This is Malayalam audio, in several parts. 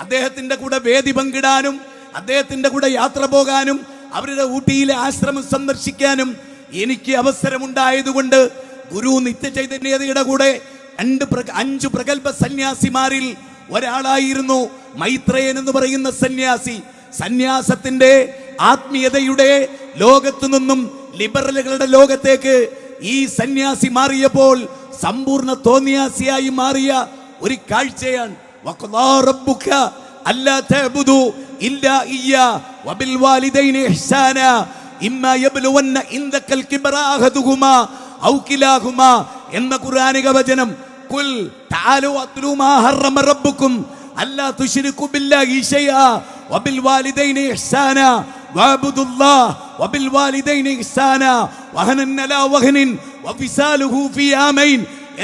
അദ്ദേഹത്തിന്റെ കൂടെ വേദി പങ്കിടാനും അദ്ദേഹത്തിന്റെ കൂടെ യാത്ര പോകാനും അവരുടെ ഊട്ടിയിലെ ആശ്രമം സന്ദർശിക്കാനും എനിക്ക് അവസരമുണ്ടായതുകൊണ്ട് ഗുരു നിത്യചൈതന്യതയുടെ കൂടെ രണ്ട് അഞ്ച് പ്രഗത്ഭ സന്യാസിമാരിൽ ഒരാളായിരുന്നു മൈത്രേയൻ എന്ന് പറയുന്ന സന്യാസി. സന്യാസത്തിന്റെ ആത്മീയതയുടെ ലോകത്തു നിന്നും ലിബറലുകളുടെ ലോകത്തേക്ക് ഈ സന്യാസി മാറിയപ്പോൾ സമ്പൂർണ തോന്നിയാസിയായി മാറിയ ഒരു കാഴ്ചയാണ്. എന്ന ഖുർആനിക വചനം കുൽ റബ്ബുക്കും അല്ലാ തുശ്രികു ബില്ലാഹി ശൈആ വബിൽ വാലിദൈനി ഇഹ്സാന വഅബ്ദുല്ലാഹ് വബിൽ വാലിദൈനി ഇഹ്സാന വഹനൻ അലാ വഹനിൻ വഫിസാലുഹു ഫീ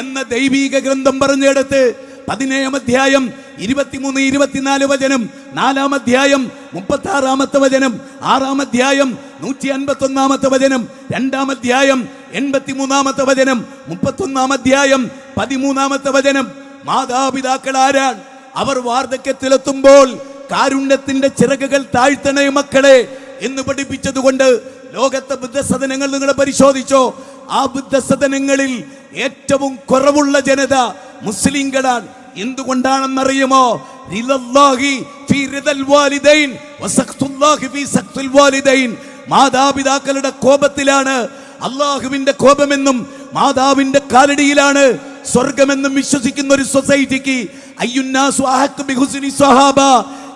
എന്ന ദൈവീക ഗ്രന്ഥം പറഞ്ഞെടുത്ത് പതിനേഴാം അധ്യായം ഇരുപത്തിമൂന്ന് ഇരുപത്തിനാല് വചനം. നാലാം അധ്യായം മുപ്പത്തി ആറാമത്തെ വചനം. ആറാം അധ്യായം നൂറ്റി അൻപത്തി ഒന്നാമത്തെ വചനം. രണ്ടാം അധ്യായം എൺപത്തി മൂന്നാമത്തെ വചനം. മുപ്പത്തൊന്നാം അധ്യായം പതിമൂന്നാമത്തെ വചനം. മാതാപിതാക്കൾ ആരാണ്? അവർ വാർദ്ധക്യത്തിലെത്തുമ്പോൾ കാരുണ്യത്തിന്റെ ചിറകുകൾ താഴ്ത്തണേ മക്കളെ എന്ന് പഠിപ്പിച്ചതുകൊണ്ട് ലോകത്തെ ബുദ്ധസദനങ്ങൾ നിങ്ങൾ പരിശോധിച്ചോ? ആ ബുദ്ധസദനങ്ങളിൽ ഏറ്റവും കുറവുള്ള ജനത മുസ്ലിങ്ങളാണ്. എന്തുകൊണ്ടാണെന്നറിയുമോ? മാതാപിതാക്കളുടെ കോപത്തിലാണ് അള്ളാഹുവിന്റെ കോപമെന്നും മാതാവിന്റെ കാലടിയിലാണ് സ്വർഗമെന്നും വിശ്വസിക്കുന്ന ഒരു സൊസൈറ്റിക്ക്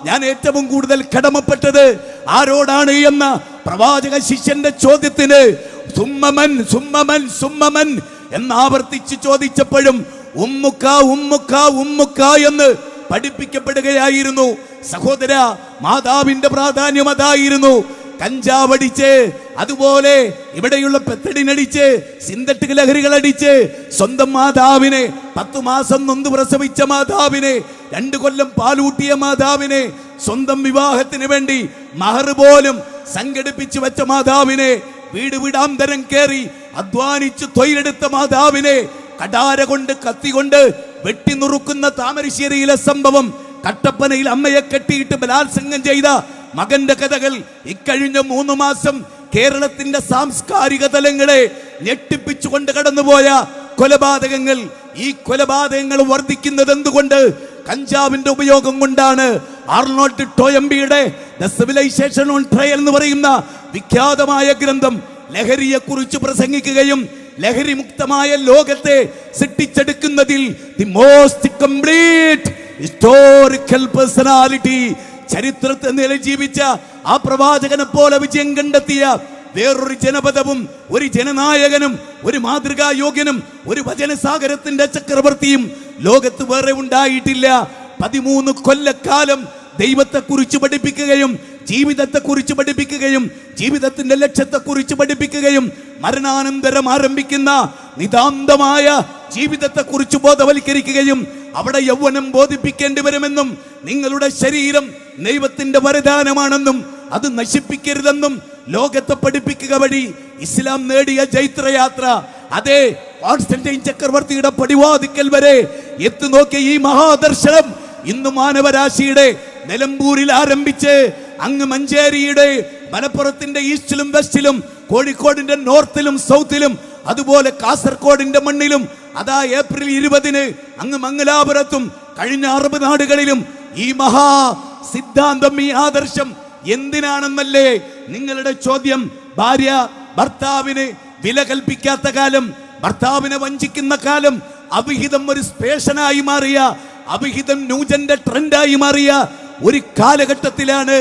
ഞാൻ ഏറ്റവും കൂടുതൽ കടമപ്പെട്ടത് ആരോടാണ് എന്ന പ്രവാചക ശിഷ്യന്റെ ചോദ്യത്തിന് സുമ്മമൻ സുമ്മമൻ സുമ്മമൻ എന്ന് ആവർത്തിച്ച് ചോദിച്ചപ്പോഴും ഉമ്മുക്ക ഉമ്മുക്ക ഉമ്മുക്ക എന്ന് പഠിപ്പിക്കപ്പെടുകയായിരുന്നു. സഹോദര മാതാവിന്റെ പ്രാധാന്യം അതായിരുന്നു. കഞ്ചാവടിച്ച് അതുപോലെ ഇവിടെയുള്ള പെത്തടിനടിച്ച് സിന്തറ്റിക് ലഹരികൾ അടിച്ച് സ്വന്തം മാതാവിനെ പത്തു മാസം നൊന്ത് പ്രസവിച്ച മാതാവിനെ രണ്ടു കൊല്ലം പാലൂട്ടിയ മാതാവിനെ സ്വന്തം വിവാഹത്തിന് വേണ്ടി മഹർ പോലും സംഘടിപ്പിച്ചു വെച്ച മാതാവിനെ വീട് വീടാന്തരം കയറി അധ്വാനിച്ച് തൊഴിലെടുത്ത മാതാവിനെ കടാര കൊണ്ട് കത്തി കൊണ്ട് വെട്ടി നുറുക്കുന്ന താമരശ്ശേരിയിലെ സംഭവം കട്ടപ്പനയിൽ അമ്മയെ കെട്ടിയിട്ട് ബലാത്സംഗം ചെയ്ത മകന്റെ കഥകൾ ഇക്കഴിഞ്ഞ മൂന്ന് മാസം കേരളത്തിന്റെ സാംസ്കാരിക തലങ്ങളെ ഞെട്ടിപ്പിച്ചുകൊണ്ട് കടന്നുപോയ കൊലപാതകങ്ങൾ ഈ കൊലപാതകങ്ങൾ വർദ്ധിക്കുന്നത് എന്തുകൊണ്ട്? കഞ്ചാവിന്റെ ഉപയോഗം കൊണ്ടാണ് ആർണോൾട്ട് ടോയംബിയുടെ ദ സിവിലൈസേഷൻ ഓൺ ട്രയൽ എന്ന് പറയുന്ന വിഖ്യാതമായ ഗ്രന്ഥം ലഹരിയെ കുറിച്ച് പ്രസംഗിക്കുകയും ലഹരി മുക്തമായ ലോകത്തെ സൃഷ്ടിച്ചെടുക്കുന്നതിൽ the most complete historical personality ചരിത്രത്തെ നിലജീവിച്ച ആ പ്രവാചകനെ പോലെ വിജയം കണ്ടെത്തിയ വേറൊരു ജനപദവും ഒരു ജനനായകനും ഒരു മാതൃകാ യോഗ്യനും ഒരു വചനസാഗരത്തിന്റെ ചക്രവർത്തിയും ലോകത്ത് വേറെ ഉണ്ടായിട്ടില്ല. പതിമൂന്ന് കൊല്ലക്കാലം ദൈവത്തെ കുറിച്ച് പഠിപ്പിക്കുകയും ജീവിതത്തെ കുറിച്ച് പഠിപ്പിക്കുകയും ജീവിതത്തിന്റെ ലക്ഷ്യത്തെ കുറിച്ച് പഠിപ്പിക്കുകയും മരണാനന്തരം ആരംഭിക്കുന്ന നിതാന്തമായ ജീവിതത്തെ കുറിച്ച് ബോധവൽക്കരിക്കുകയും അവിടെ യൗവനം ബോധിപ്പിക്കേണ്ടി വരുമെന്നും നിങ്ങളുടെ ശരീരം ദൈവത്തിന്റെ വരദാനമാണെന്നും അത് നശിപ്പിക്കരുതെന്നും ലോകത്തെ പഠിപ്പിക്കുക വഴി ഇസ്ലാം നേടിയ ജൈത്രയാത്ര അതെ കോൺസ്റ്റന്റൈൻ ചക്രവർത്തിയുടെ പടിവാതിക്കൽ വരെ എത്തു നോക്കിയ ഈ മഹാദർശനം ഇന്ന് മാനവരാശിയുടെ നിലമ്പൂരിൽ ആരംഭിച്ച് അങ്ങ് മഞ്ചേരിയുടെ മലപ്പുറത്തിന്റെ ഈസ്റ്റിലും വെസ്റ്റിലും കോഴിക്കോടിന്റെ നോർത്തിലും സൗത്തിലും അതുപോലെ കാസർഗോഡിന്റെ മണ്ണിലും അതാ ഏപ്രിൽ ഇരുപതിന് അങ്ങ് മംഗലാപുരത്തും കഴിഞ്ഞ അറബ് നാടുകളിലും ഈ മഹാ സിദ്ധാന്തം ഈ ആദർശം എന്തിനാണെന്നല്ലേ നിങ്ങളുടെ ചോദ്യം? ഭാര്യ ഭർത്താവിന് വില കൽപ്പിക്കാത്ത കാലം ഭർത്താവിനെ വഞ്ചിക്കുന്ന കാലം അവിഹിതം ഒരു സ്പേഷനായി മാറിയ അവിഹിതം ന്യൂജന്റെ ട്രെൻഡായി മാറിയ ഒരു കാലഘട്ടത്തിലാണ്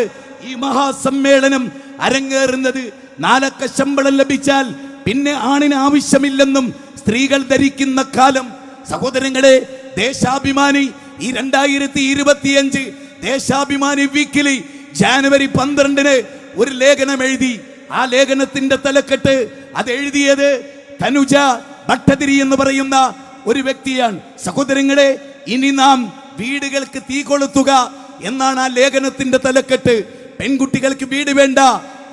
ഈ മഹാസമ്മേളനം അരങ്ങേറുന്നത് നാലക്ക ശമ്പളം ലഭിച്ചാൽ പിന്നെ ആണിന് ആവശ്യമില്ലെന്നും സ്ത്രീകൾ ധരിക്കുന്ന കാലം. സഹോദരങ്ങളെ ദേശാഭിമാനി ഈ രണ്ടായിരത്തി ഇരുപത്തിയഞ്ച് ദേശാഭിമാനി വീക്കിലി ജാനുവരി പന്ത്രണ്ടിന് ഒരു ലേഖനം എഴുതി. ആ ലേഖനത്തിന്റെ തലക്കെട്ട് അത് എഴുതിയത് തനുജ ഭട്ടതിരി എന്ന് പറയുന്ന ഒരു വ്യക്തിയാണ്. സഹോദരങ്ങളെ ഇനി നാം വീടുകൾക്ക് തീ കൊളുത്തുക എന്നാണ് ആ ലേഖനത്തിന്റെ തലക്കെട്ട്. പെൺകുട്ടികൾക്ക് വീട് വേണ്ട.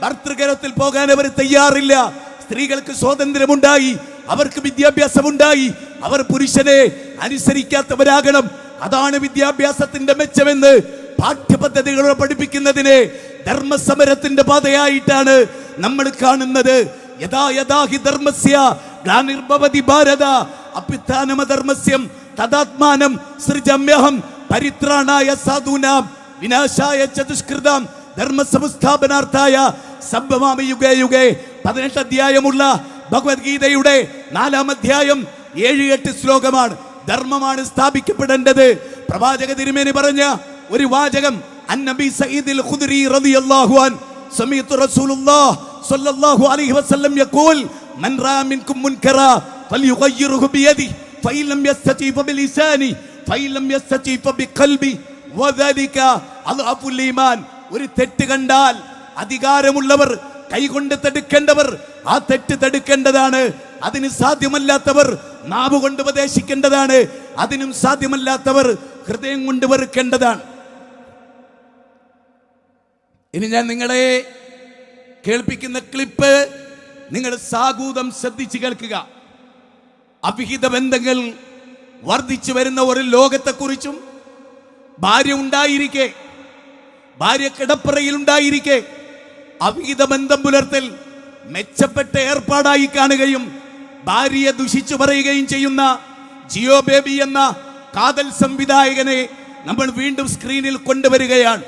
ഭർത്തൃകരത്തിൽ പോകാൻ അവർ തയ്യാറില്ല. സ്ത്രീകൾക്ക് സ്വാതന്ത്ര്യമുണ്ടായി. അവർക്ക് വിദ്യാഭ്യാസമുണ്ടായി. അവർ പുരുഷനെ അനുസരിക്കാത്തവരാകണം. അതാണ് വിദ്യാഭ്യാസത്തിന്റെ മെച്ചമെന്ന് പാഠ്യപദ്ധതികളെ പഠിപ്പിക്കുന്നതിനെ ധർമ്മസമരത്തിന്റെ പാതയായിട്ടാണ് നമ്മൾ കാണുന്നത്. യഥാ യഥാ ഹി ധർമ്മസ്യ ഗ്ലാനിർഭവതി ഭാരത അഭ്യുത്ഥാനമധർമ്മസ്യം തദാത്മാനം സൃജമ്യഹം പരിത്രാണായ സാധൂനാം വിനാശായ ചതുഷ്കൃതം ധർമ്മസംസ്ഥാപനാർത്ഥായ സംഭവാമി യുഗേ യുഗേ പതിനെട്ട് അധ്യായമുള്ള ഭഗവത്ഗീതയുടെ നാലാം അധ്യായം ഏഴ് എട്ട് ശ്ലോകമാണ്. ധർമ്മമാണ് സ്ഥാപിക്കപ്പെടേണ്ടത്. പ്രവാചക തിരുമേനി പറഞ്ഞ ഒരു വാചകം അന്നബി സഹീദിൽ ഖുദ്രി റളിയല്ലാഹു അൻ സമീഅത്തു റസൂലുള്ളാഹ് സ്വല്ലല്ലാഹു അലൈഹി വസല്ലം യഖൂൽ മൻ റാ മിൻകും മുൻകറ ഫൽയുഗയ്യിറുഹു ബിയദി ഫൈലം ലം യസ്തതി ഫബിലിസാനി യസ്തജീബ ലം ഫബിഖൽബി വദലിക അദ്അഫുൽ ഈമാൻ. ഒരു തെറ്റ് കണ്ടാൽ അധികാരമുള്ളവർ കൈകൊണ്ട് തടുക്കേണ്ടവർ ആ തെറ്റ് തടുക്കേണ്ടതാണ്. അതിന് സാധ്യമല്ലാത്തവർ നാവ് കൊണ്ട് ഉപദേശിക്കേണ്ടതാണ്. അതിനും സാധ്യമല്ലാത്തവർ ഹൃദയം കൊണ്ട് വെറുക്കേണ്ടതാണ്. ഇനി ഞാൻ നിങ്ങളെ കേൾപ്പിക്കുന്ന ക്ലിപ്പ് നിങ്ങൾ സാഗൂതം ശ്രദ്ധിച്ച് കേൾക്കുക. അഭിഹിത ബന്ധങ്ങൾ വർദ്ധിച്ചു വരുന്ന ഒരു ലോകത്തെക്കുറിച്ചും ഭാര്യ ഉണ്ടായിരിക്കെ ഭാര്യ കിടപ്പറയിൽ ഉണ്ടായിരിക്കെ. അവിഹിത ബന്ധം പുലർത്തൽ മെച്ചപ്പെട്ട ഏർപ്പാടായി കാണുകയും ഭാര്യയെ ദുഷിച്ചു പറയുകയും ചെയ്യുന്ന ജിയോ ബേബി എന്ന കാതൽ സംവിധായകനെ നമ്മൾ വീണ്ടും സ്ക്രീനിൽ കൊണ്ടുവരികയാണ്.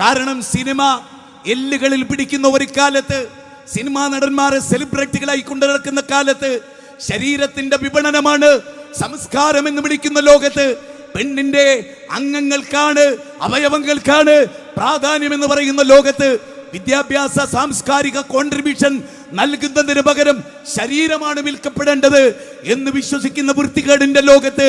കാരണം സിനിമ എല്ലുകളിൽ പിടിക്കുന്ന ഒരു കാലത്ത് സിനിമാ നടന്മാരെ സെലിബ്രിറ്റികളായി കൊണ്ടു നടക്കുന്ന കാലത്ത് ശരീരത്തിന്റെ വിപണനമാണ് സംസ്കാരം എന്ന് വിളിക്കുന്ന ലോകത്ത് പെണ്ണിന്റെ അംഗങ്ങൾക്കാണ് അവയവങ്ങൾക്കാണ് പ്രാധാന്യം എന്ന് പറയുന്ന ലോകത്ത് വിദ്യാഭ്യാസ സാംസ്കാരിക കോൺട്രിബ്യൂഷൻ നൽകുന്നതിന് പകരം ശരീരമാണ് വിൽക്കപ്പെടേണ്ടത് എന്ന് വിശ്വസിക്കുന്ന വൃത്തികേടിന്റെ ലോകത്ത്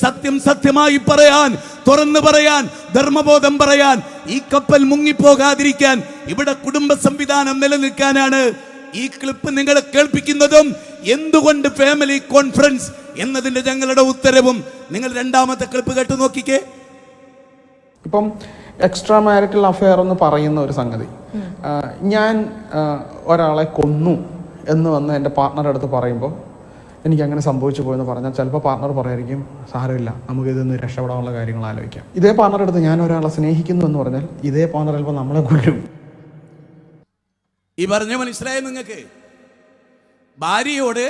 സത്യം സത്യമായി പറയാൻ തുറന്നു പറയാൻ ധർമ്മബോധം പറയാൻ ഈ കപ്പൽ മുങ്ങിപ്പോകാതിരിക്കാൻ ഇവിടെ കുടുംബ സംവിധാനം നിലനിൽക്കാനാണ് ഈ ക്ലിപ്പ് നിങ്ങളെ കേൾപ്പിക്കുന്നതും എന്തുകൊണ്ട് ഫാമിലി കോൺഫറൻസ് എന്നതിന്റെ ഞങ്ങളുടെ ഉത്തരവും നിങ്ങൾ രണ്ടാമത്തെ ക്ലിപ്പ് കേട്ട് നോക്കിക്കേ. ഇപ്പം എക്സ്ട്രാ മാരിറ്റൽ അഫെയർ എന്ന് പറയുന്ന ഒരു സംഗതി. ഞാൻ ഒരാളെ കൊന്നു എന്ന് വന്ന് എന്റെ പാർട്ട്ണറുടെ അടുത്ത് പറയുമ്പോൾ എനിക്ക് അങ്ങനെ സംഭവിച്ചു പോയെന്ന് പറഞ്ഞാൽ ചിലപ്പോൾ പാർട്ണർ പറയായിരിക്കും സാരമില്ല നമുക്ക് ഇതൊന്ന് രക്ഷപ്പെടാനുള്ള കാര്യങ്ങൾ ആലോചിക്കാം. ഇതേ പാർട്ണറുടെ അടുത്ത് ഞാൻ ഒരാളെ സ്നേഹിക്കുന്നു എന്ന് പറഞ്ഞാൽ ഇതേ പാർട്ണർ ചിലപ്പോൾ നമ്മളെ കൊല്ലും. ഈ പറഞ്ഞ മനസ്സിലായി നിങ്ങൾക്ക്? ഭാര്യയോട്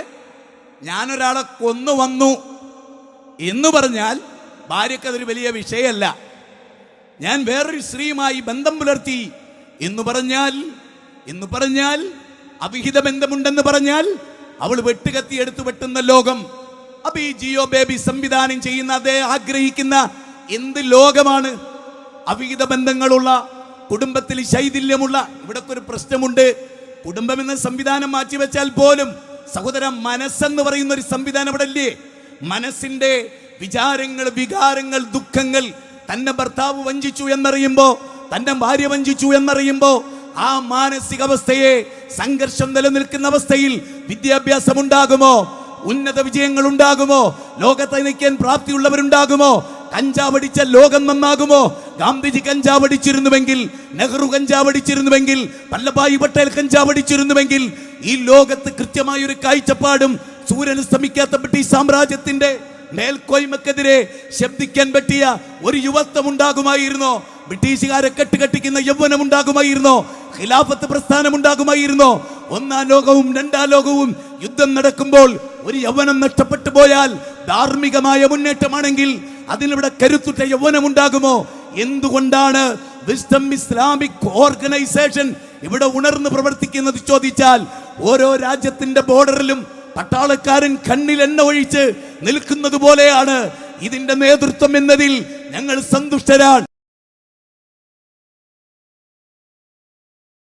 ഞാനൊരാളെ കൊന്നു വന്നു എന്ന് പറഞ്ഞാൽ ഭാര്യക്കതൊരു വലിയ വിഷയമല്ല. ഞാൻ വേറൊരു സ്ത്രീയുമായി ബന്ധം പുലർത്തി. എന്ന് പറഞ്ഞാൽ എന്ന് പറഞ്ഞാൽ അവിഹിത ബന്ധമുണ്ടെന്ന് പറഞ്ഞാൽ അവൾ വെട്ടുകത്തി എടുത്തു വെട്ടുന്ന ലോകം. അപ്പൊ ഈ ജിയോ ബേബി സംവിധാനം ചെയ്യുന്ന അതേ ആഗ്രഹിക്കുന്ന എന്ത് ലോകമാണ്? അവിഹിത ബന്ധങ്ങളുള്ള കുടുംബത്തിൽ ശൈഥില്യമുള്ള ഇവിടെ ഒരു പ്രശ്നമുണ്ട്. കുടുംബം എന്ന സംവിധാനം മാറ്റിവെച്ചാൽ പോലും സഹോദര മനസ്സെന്ന് പറയുന്ന ഒരു സംവിധാനം അവിടെ ഇല്ലേ മനസ്സിന്റെ വിചാരങ്ങൾ വികാരങ്ങൾ ദുഃഖങ്ങൾ തന്റെ ഭർത്താവ് വഞ്ചിച്ചു എന്നറിയുമ്പോ തന്റെ ഭാര്യ വഞ്ചിച്ചു എന്നറിയുമ്പോ ആ മാനസികാവസ്ഥയെ സംഘർഷം നിലനിൽക്കുന്ന അവസ്ഥയിൽ വിദ്യാഭ്യാസം ഉണ്ടാകുമോ ഉന്നത വിജയങ്ങൾ ഉണ്ടാകുമോ ലോകത്തെ നയിക്കാൻ പ്രാപ്തിയുള്ളവരുണ്ടാകുമോ? കഞ്ചാവടിച്ച ലോകം നന്നാകുമോ? ഗാന്ധിജി കഞ്ചാവടിച്ചിരുന്നുവെങ്കിൽ നെഹ്റു കഞ്ചാവടിച്ചിരുന്നുവെങ്കിൽ വല്ലഭായി പട്ടേൽ കഞ്ചാവടിച്ചിരുന്നുവെങ്കിൽ ഈ ലോകത്ത് കൃത്യമായ ഒരു കാഴ്ചപ്പാടും സൂര്യൻ ശ്രമിക്കാത്ത ബ്രിട്ടീഷ് സാമ്രാജ്യത്തിന്റെ മേൽക്കോയ്മക്കെതിരെ ശബ്ദിക്കാൻ പറ്റിയ ഒരു യുവത്വം ഉണ്ടാകുമായിരുന്നോ. ബ്രിട്ടീഷുകാരെ കെട്ടുകെട്ടിക്കുന്ന യൗവനം ഉണ്ടാകുമായിരുന്നോ. ഖിലാഫത്ത് പ്രസ്ഥാനം ഉണ്ടാകുമായിരുന്നോ. ഒന്നാം ലോകവും രണ്ടാം ലോകവും യുദ്ധം നടക്കുമ്പോൾ ഒരു യൗവനം നഷ്ടപ്പെട്ടു പോയാൽ ധാർമ്മികമായ മുന്നേറ്റമാണെങ്കിൽ അതിനിവിടെ കരുത്തുറ്റ യൗവനം ഉണ്ടാകുമോ? എന്തുകൊണ്ടാണ് വിസ്ഡം ഇസ്ലാമിക് ഓർഗനൈസേഷൻ ഇവിടെ ഉണർന്ന് പ്രവർത്തിക്കുന്നത് ചോദിച്ചാൽ ഓരോ രാജ്യത്തിന്റെ ബോർഡറിലും പട്ടാളക്കാരൻ കണ്ണിൽ എണ്ണ ഒഴിച്ച് നിൽക്കുന്നത് പോലെയാണ് ഇതിന്റെ നേതൃത്വം എന്നതിൽ ഞങ്ങൾ സന്തുഷ്ടരാണ്.